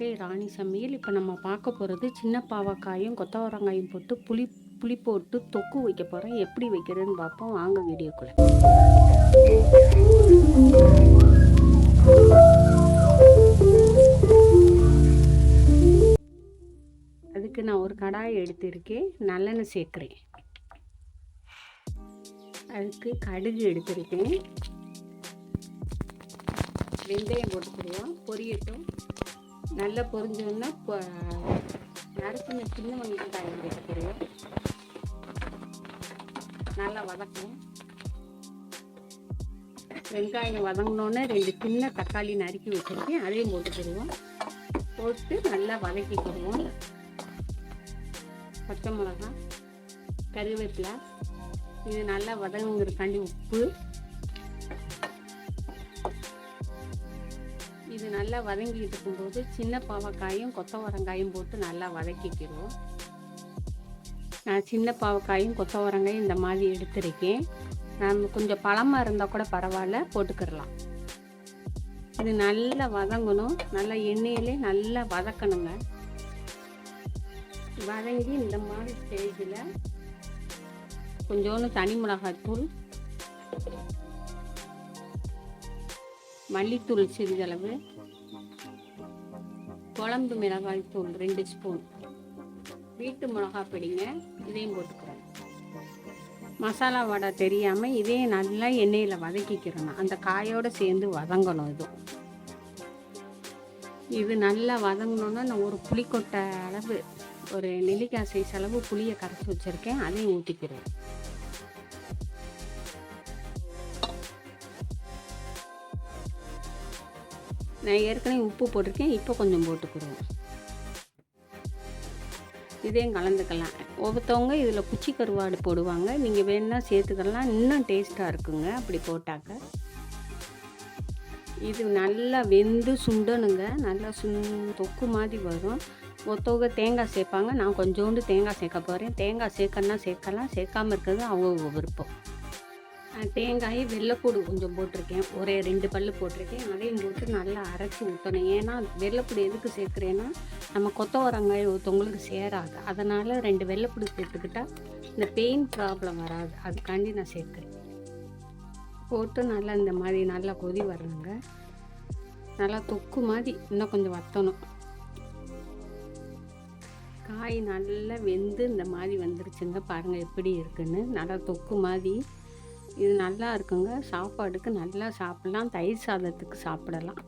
ராணி சமையல். இப்போ நம்ம பார்க்க போகிறது சின்ன பாவக்காயும் கொத்தவரங்காயும் போட்டு புளி புளி போட்டு தொக்கு வைக்க போகிறோம் எப்படி வைக்கிறதுன்னு பார்ப்போம். வாங்க வீடியோக்குள்ளே. அதுக்கு நான் ஒரு கடாயை எடுத்திருக்கேன். நல்லெண்ணெய் சேர்க்குறேன். அதுக்கு கடுகு எடுத்திருக்கேன். வெந்தயம் போட்டுக்கிடுவோம் பொரியட்டும். நல்லா பொரிஞ்சோன்னா இப்போ நறுக்குன சின்ன வெங்காயம் போட்டுக்கிடுவோம் நல்லா வதக்கும் வெங்காயம் வதங்கினோன்னே ரெண்டு சின்ன தக்காளி நறுக்கி வச்சுருக்கேன். அதையும் போட்டுக்கிடுவோம். போட்டு நல்லா வதக்கிக்கிடுவோம். பச்சை மிளகாய் கருவேப்பிலை இது நல்லா வதங்குறதுக்காண்டி உப்பு நல்லா வதங்கிட்டு இருக்கும்போது சின்ன பாவக்காயும் கொத்தவரங்காயும் போட்டு நல்லா வதக்கிக்கிறோம். நான் சின்ன பாவக்காயும் கொத்தவரங்காயும் இந்த மாதிரி எடுத்திருக்கேன். நம்ம கொஞ்சம் பழமாக இருந்தால் கூட பரவாயில்ல போட்டுக்கிடலாம். இது நல்லா வதங்கணும். நல்லா எண்ணெயிலே நல்லா வதக்கணுங்க. வதங்கி இந்த மாதிரி ஸ்டேஜில் கொஞ்சோண்டு தனி மிளகாய் தூள் மல்லித்தூள் சிறிதளவு குழம்பு மிளகாய் தூள் ரெண்டு ஸ்பூன் வீட்டு மிளகாய் பிடிங்க இதையும் போட்டுக்கிறோம் மசாலா வடை தெரியாமல் இதே நல்லா எண்ணெயில் வதக்கிக்கிறணும். அந்த காயோடு சேர்ந்து வதங்கணும் இது. இது நல்லா வதங்கணுன்னா நான் ஒரு புளிக்கொட்டை அளவு ஒரு நெல்லிக்காய் சைஸ் அளவு புளியை கரைச்சி வச்சுருக்கேன். அதையும் ஊற்றிக்கிறேன் நான் ஏற்கனவே உப்பு போட்டிருக்கேன் இப்போ கொஞ்சம் போட்டுக்கிடுவோம் இதையும் கலந்துக்கலாம். ஒவ்வொருத்தவங்க இதில் குச்சி கருவாடு போடுவாங்க. நீங்கள் வேணால் சேர்த்துக்கலாம். இன்னும் டேஸ்ட்டாக இருக்குங்க. அப்படி போட்டாக்க. இது நல்லா வெந்து சுண்டணுங்க. நல்லா சுண் தொக்கு மாதிரி வரும். ஒருத்தவங்க தேங்காய் சேர்ப்பாங்க. நான் கொஞ்சோண்டு தேங்காய் சேர்க்க போகிறேன் தேங்காய் சேர்க்கணுன்னா சேர்க்கலாம். சேர்க்காமல் இருக்கிறது அவங்க விருப்பம். தேங்காய் வெள்ளைப்பூடு கொஞ்சம் போட்டிருக்கேன். ஒரே ரெண்டு பல் போட்டிருக்கேன். அதையும் போட்டு நல்லா அரைச்சி ஊற்றணும் ஏன்னா வெள்ளைப்பூடு எதுக்கு சேர்க்குறேன்னா நம்ம கொத்தவரங்காய் ஒருத்தவங்களுக்கு சேராது. அதனால் ரெண்டு வெள்ளைப்பூடு சேர்த்துக்கிட்டால் இந்த பெயின் ப்ராப்ளம் வராது. அதுக்காண்டி நான் சேர்க்குறேன். போட்டு நல்லா இந்த மாதிரி நல்லா கொதி வரணுங்க. நல்லா தொக்கு மாதிரி இன்னும் கொஞ்சம் வத்தணும். காய் நல்லா வெந்து இந்த மாதிரி வந்துருச்சுங்க. பாருங்கள் எப்படி இருக்குன்னு. நல்லா தொக்கு மாதிரி இது நல்லா இருக்குங்க. சாப்பாடுக்கு நல்லா சாப்பிடலாம். தயிர் சாதத்துக்கு சாப்பிடலாம்.